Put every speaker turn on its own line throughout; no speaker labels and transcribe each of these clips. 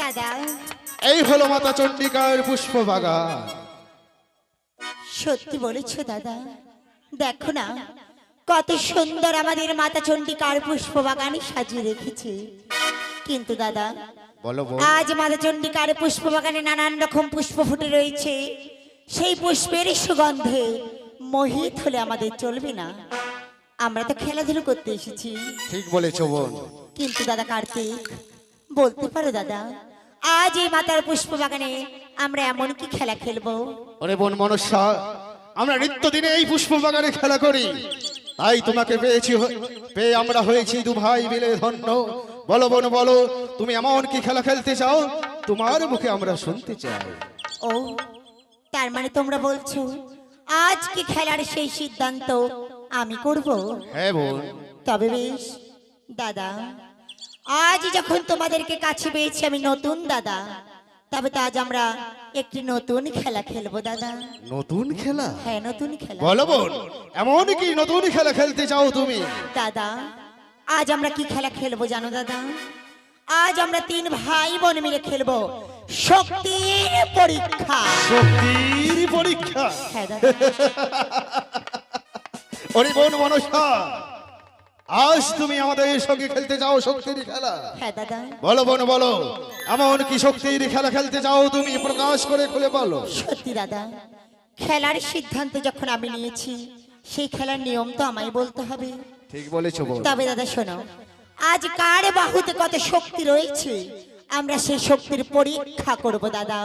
দাদা।
এই হলো মাতা চণ্ডিকার পুষ্প বাগান
সত্যি বলেছ দাদা। দেখো না কত সুন্দর আমাদের মাতা চণ্ডিকার পুষ্প বাগানে সাজিয়ে রেখেছে। কিন্তু দাদা
বলো
আজ মাতা চণ্ডিকার পুষ্প বাগানে নানান রকম পুষ্প ফুটে রয়েছে। সেই পুষ্পের সুগন্ধে মোহিত হলে আমাদের চলবে না। আমরা তো খেলাধুলো করতে এসেছি।
ঠিক বলেছ বোন।
কিন্তু দাদা কার্তিক বলতে পারো দাদা আজ এই মাতার পুষ্প বাগানে আমরা এমন কি খেলা খেলব?
ওরে বোন মনসা আমরা নিত্যদিনে এই পুষ্প বাগানে খেলা করি। তাই তোমাকে পেয়েছি পেয়ে আমরা হয়েছি দু ভাই মিলে ধন্য। বলো বোন বলো তুমি এমন কি খেলা খেলতে চাও? তোমার মুখে আমরা শুনতে চাই।
ও তার মানে তোমরা বলছো আজ কি খেলার সেই সিদ্ধান্ত আমি করব?
হ্যাঁ বোন।
তবে বেশ দাদা। আজ যখন তোমাদেরকে কাছে পেয়েছি আমি নতুন দাদা। তবে তো আজ আমরা একটি নতুন খেলা খেলব দাদা।
নতুন খেলা?
হ্যাঁ নতুন খেলা।
বলো বোন এমন কি নতুন খেলা খেলতে চাও তুমি?
দাদা আজ আমরা কি খেলা খেলব জানো দাদা? আজ আমরা তিন ভাই বোন মিলে খেলব শক্তির পরীক্ষা।
শক্তির পরীক্ষা?
হ্যাঁ দাদা।
ওরে বোন মনসা আজ তুমি আমাদের সঙ্গে খেলতে যাও শক্তির খেলা।
হ্যাঁ দাদা।
বলো বোন বলো এমন কি শক্তির খেলা খেলতে যাও তুমি? প্রকাশ করে খুলে বলো।
সত্যি দাদা। খেলার সিদ্ধান্ত যখন আমি নিয়েছি সেই খেলার নিয়ম তো আমায় বলতে হবে।
ঠিক বলেছ বোন।
তবে দাদা শোনো। আজ কার বাহুতে কত শক্তি রয়েছে আমরা সেই শক্তির পরীক্ষা করব দাদা।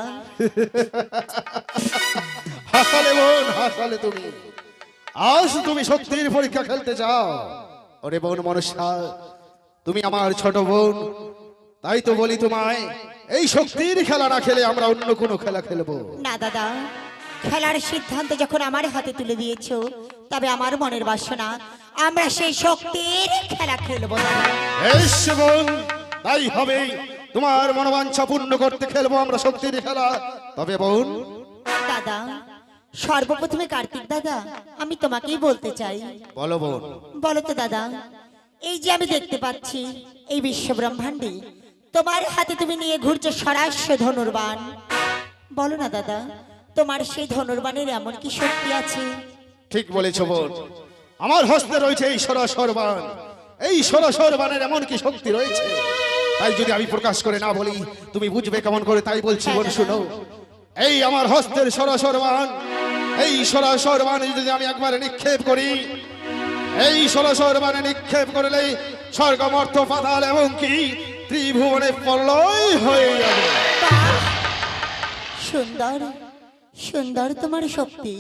হাসালে বোন হাসালে তুমি। আজ তুমি শক্তির পরীক্ষা খেলতে চাও ওরে বোন মনসা তুমি আমার ছোট বোন। তাই তো বলি তোমায় এই শক্তির খেলা না খেলে আমরা অন্য কোনো খেলা খেলব।
না দাদা খেলার সিদ্ধান্ত যখন আমার হাতে তুলে দিয়েছ তবে আমার মনের বাসনা আমরা সেই শক্তির খেলা খেলব
বেশ বোন তাই হবে। তোমার মনোবাঞ্ছা পূর্ণ করতে খেলব আমরা শক্তির খেলা। তবে বোন
দাদা সর্বপ্রথমে কার্তিক দাদা আমি তোমাকেই বলতে চাই।
বলো বোন।
বলো তো দাদা এই যে আমি দেখতে পাচ্ছি এই বিশ্ব ব্রহ্মাণ্ডে তোমার হাতে তুমি নিয়ে ঘুরছো সরাস্য ধনুর্বাণ। বলো না দাদা তোমার সেই ধনুর্বাণের এমন কি শক্তি আছে?
ঠিক বলেছ বোন। আমার হস্তে রয়েছে এই সরাসর বান এই সরাসর বানের এমন কি শক্তি রয়েছে? তাই যদি আমি প্রকাশ করে না বলি তুমি বুঝবে কেমন করে তাই বলছি বোন শুনো। এই আমার হস্তের সরাসর বান এই সরাসর বান যদি আমি একবার নিক্ষেপ করি এই সরাসর বানে নিক্ষেপ করলে স্বর্গমর্থ পাতাল এবং কি ত্রিভুবনে প্রলয় হয়ে যাবে।
সুন্দর সুন্দর তোমার শক্তি।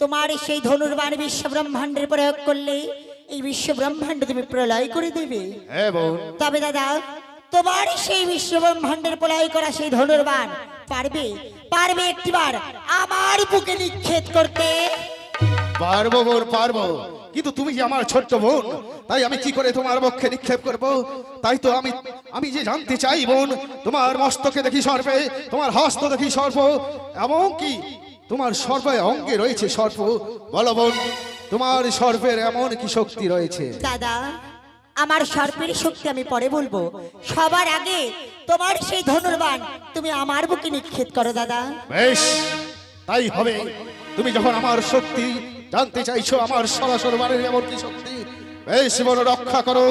তোমার সেই ধনুর্বাণ বিশ্ব ব্রহ্মাণ্ডের প্রয়োগ করলে এই বিশ্ব ব্রহ্মাণ্ড তুমি প্রলয় করে দেবে।
হ্যাঁ
তবে দাদা তোমার সেই বিশ্ব ব্রহ্মাণ্ডের প্রলয় করা সেই ধনুর্বাণ পারবে পারবে একটিবার আমার বুকে নিক্ষেপ করতে।
পারব বোন পারব। কিন্তু তুমি যে আমার ছোট্ট বোন তাই আমি কি করে তোমার পক্ষে নিক্ষেপ করব? তাই তো আমি আমি যে জানতে চাই বোন তোমার মস্তকে দেখি সর্পে তোমার হস্ত দেখি সর্প এমন কি তোমার সর্বে অঙ্গে রয়েছে সর্প। বলো বোন তোমার সর্পের এমন কি শক্তি রয়েছে?
দাদা আমার সর্পের শক্তি আমি পরে বলব। সবার আগে তোমার সেই ধনুর্বাণ তুমি আমার বুকে নিক্ষেপ করো দাদা।
বেশ তাই হবে। তুমি যখন আমার শক্তি জানতে চাইছো আমার সরাসর বানের এমন কি শক্তি বেশ বড় রক্ষা করো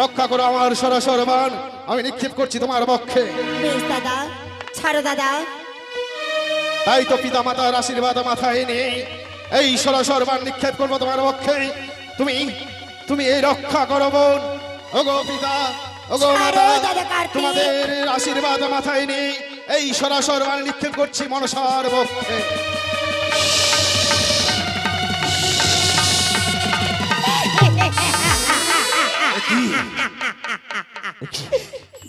রক্ষা করো আমার সরাসর বান আমি নিক্ষেপ করছি তোমার পক্ষে।
বেশ দাদা। ছাড়ো দাদা।
তাই তো পিতা মাতার আশীর্বাদ মাথায় নিয়ে এই সরাসর বান নিক্ষেপ করব তোমার পক্ষে। তুমি তুমি এই রক্ষা করো বোন। ওগো পিতা ওগো মাতা। তোমাদের আশীর্বাদ মাথায় নিয়ে এই সরাসর বান নিক্ষেপ করছি মনসার পক্ষে।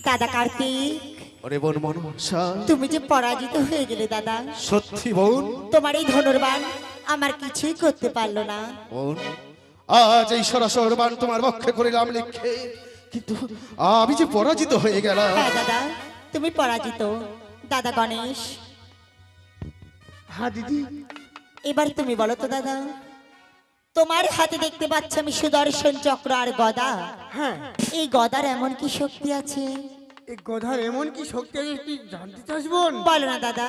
দাদা কার্তিক
ওরে বোন মনসা।
তুমি যে পরাজিত হয়ে গেলে দাদা।
সত্যি বোন।
তোমার এই ধনুর্বাণ আমার কিছুই করতে পারল না।
বোন আজ এই সরাসর বান তোমার পক্ষে করিলাম লিখে। কিন্তু আমি যে পরাজিত হয়ে গেলাম।
হ্যাঁ দাদা তুমি পরাজিত। দাদা গণেশ।
হ্যাঁ দিদি।
এবার তুমি বলো তো দাদা তোমার হাতে দেখতে পাচ্ছ আমি সুদর্শন চক্র আর গদা।
হ্যাঁ।
এই গদার এমন কি শক্তি আছে?
এই গধার এমন কি শক্তি আছে তুই জানতে চাস বোন?
বলো না দাদা।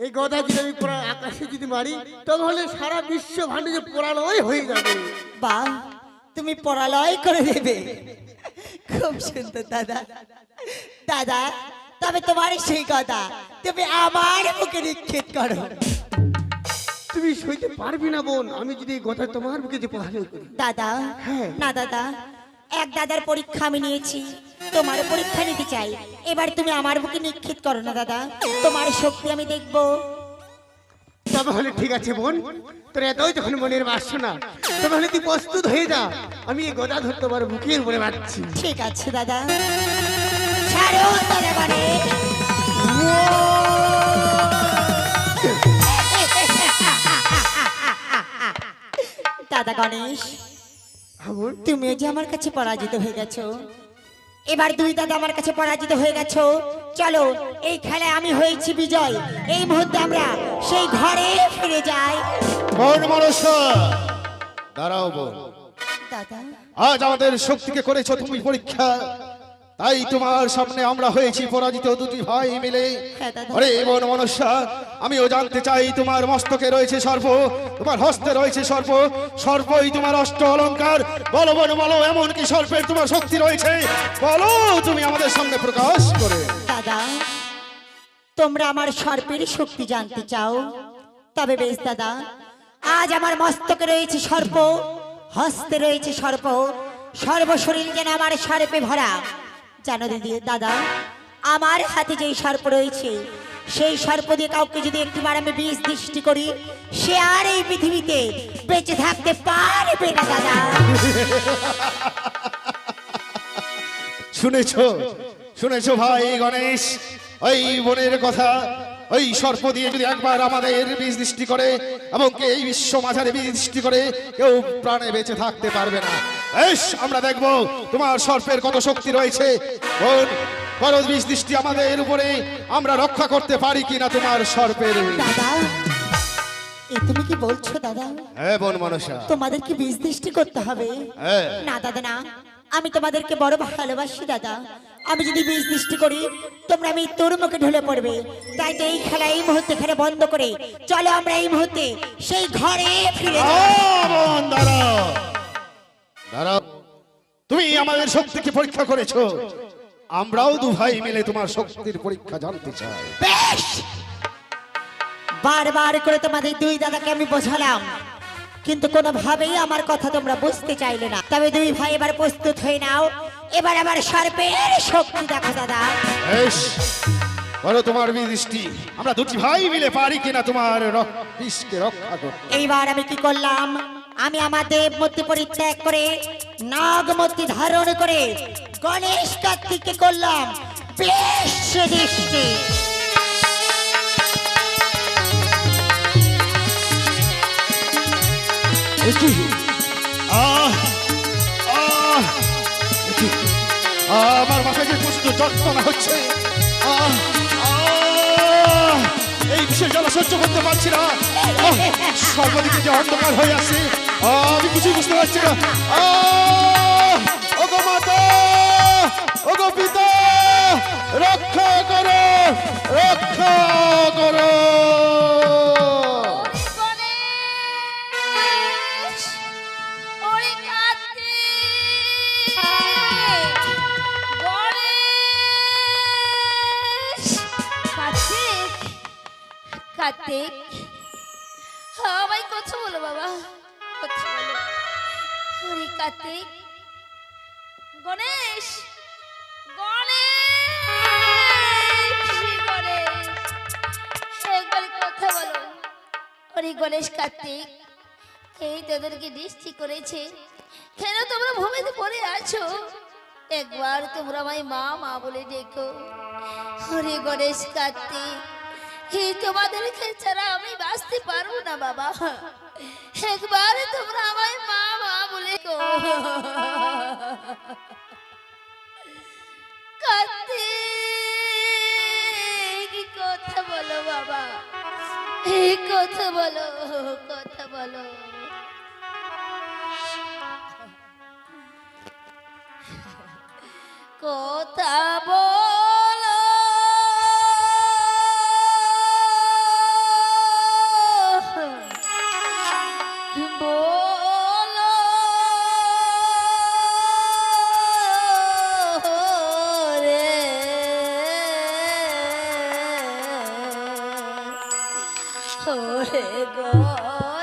এই গধা যদি আমি পুরো আকাশে যদি মারি তাহলে সারা বিশ্ব ভান্ডে যে পোড়ালয় হয়ে যাবে।
বা তুমি পড়ালয় করে দেবে। খুব সুন্দর দাদা। দাদা তবে তোমার সেই কথা তুমি আমার মুখে নিক্ষেপ করো।
তুমি সইতে পারবি না বোন। আমি যদি এই গধা তোমার বুকে যে পোড়ালয় করি।
দাদা
হ্যাঁ।
না দাদা এক দাদার পরীক্ষা আমি নিয়েছি। তোমার পরীক্ষা নিতে চাই। এবার তুমি আমার বুকে নিক্ষেপ করো না দাদা। তোমার শক্তি আমি দেখব।
তবে হলে ঠিক আছে বোন। তোর এতই যখন মনের বাসছো না তবে হলে তুই প্রস্তুত হয়ে যা। আমি এই গদা ধরতে আমার বুকের উপরে মারছি
ঠিক আছে দাদা। ছাড়ো দাদা মানে দাদা গণেশ
হ্যাঁ
তুমিও যে আমার কাছে পরাজিত হয়ে গেছো। এবার দুই দাদা আমার কাছে পরাজিত হয়ে গেছো। চলো এই খেলায় আমি হয়েছি বিজয়। এই মুহূর্তে আমরা সেই ঘরে ফিরে যাই।
বোন মনসা। দাঁড়াও বোন
দাদা।
আজ আমাদের শক্তিকে করেছ তুমি পরীক্ষা। তাই তোমার সামনে আমরা হয়েছি পরাজিত দুটি ভাই মিলে।
হ্যাঁ।
আরে বোন মনসা আমিও জানতে চাই তোমার মস্তকে রয়েছে সর্প তোমার হস্তে রয়েছে সর্প সর্পই তোমার অষ্ট অলঙ্কার। বলো বলো বলো এমন কি সর্পের তোমার শক্তি রয়েছে। বলো তুমি আমাদের সামনে প্রকাশ করে।
দাদা তোমরা আমার সর্পের শক্তি জানতে চাও। তবে বেশ দাদা আজ আমার মস্তকে রয়েছে সর্প হস্তে রয়েছে সর্প। সর্বশরীর যেন আমার সর্পে ভরা। জানো দিদি, দাদা, আমার হাতে যেই সর্প রয়েছে, সেই সর্প দিয়ে কাউকে যদি একটিবার আমি বিষ দৃষ্টি করি, সে আর এই পৃথিবীতে বেঁচে থাকতে পারবে না, দাদা।
শুনেছো শুনেছো ভাই গণেশ, ওই বোনের কথা। ওই সর্প দিয়ে যদি একবার আমাদের বীজ দৃষ্টি করে এবং কে এই বিশ্ব মাঝারে বীজ দৃষ্টি করে কেউ প্রাণে বেঁচে থাকতে পারবে না। বেশ আমরা দেখব তোমার সর্পের কত শক্তি রয়েছে। বীজ দৃষ্টি আমাদের উপরে আমরা রক্ষা করতে পারি কিনা তোমার সর্পের
দাদা এ তুমি কি বলছো দাদা?
হ্যাঁ বোন
তোমাদের কি বীজ দৃষ্টি করতে হবে?
হ্যাঁ।
না দাদা না। আমি তোমাদেরকে বড় ভালোবাসি দাদা। আমি যদি বীজ দৃষ্টি করি তোমরা আমি তোর মুখে ঢলে পড়বে। তাই তো এই খেলা এই মুহূর্তে খেলে বন্ধ করে চলো আমরা এই মুহূর্তে সেই ঘরে ফিরে
দাঁড়াও। তুমি আমাদের শক্তিকে পরীক্ষা করেছ। আমরাও দু ভাই মিলে তোমার শক্তির পরীক্ষা জানতে চাই।
বেশ! বারবার করে তোমাদের দুই দাদাকে আমি বোঝালাম। কিন্তু কোনোভাবেই আমার কথা তোমরা বুঝতে চাইলে না। তবে দুই ভাই এবার প্রস্তুত হয়ে নাও। এবার আবার সর্পের শক্তি দেখো দাদা।
বলো তোমার দৃষ্টি আমরা দুটি ভাই মিলে পারি কিনা তোমার বিষকে রক্ষা করতে।
এইবার আমি কি করলাম? আমি আমার দেবমূর্তি পরিত্যাগ করে নাগমূর্তি ধারণ করে গণেশ কার্তিককে করলাম। বেশ দৃষ্টি
আহ আহ। একি আমার মাথায় যে প্রচুর যন্ত্রণা হচ্ছে এই বিষয় জ্বালা সহ্য করতে পারছি না। সর্বদিকে যে অন্ধকার হয়ে আছে আমি কিছুই বুঝতে পারছি না। ওগো মাতা রক্ষা করো রক্ষা করো।
কার্তিক। আমায় কথা বলো বাবা। কথা বলো। কার্তিক। গণেশ। গণেশ গণেশ। কার্তিক, এই তোদেরকে দৃষ্টি করেছে। কেন তোমরা ভূমিতে পড়ে আছো? একবার তোমরা আমায় মা মা বলে ডেকো। ওরে গণেশ কার্তিক এই তোমাদেরকে ছাড়া আমি বাঁচতে পারব না, বাবা। একবার তোমরা আমায় মা মা বলে। কার্তিক কথা বলো, বাবা? এই কথা বলো কথা বলো। কথা বল। Oh.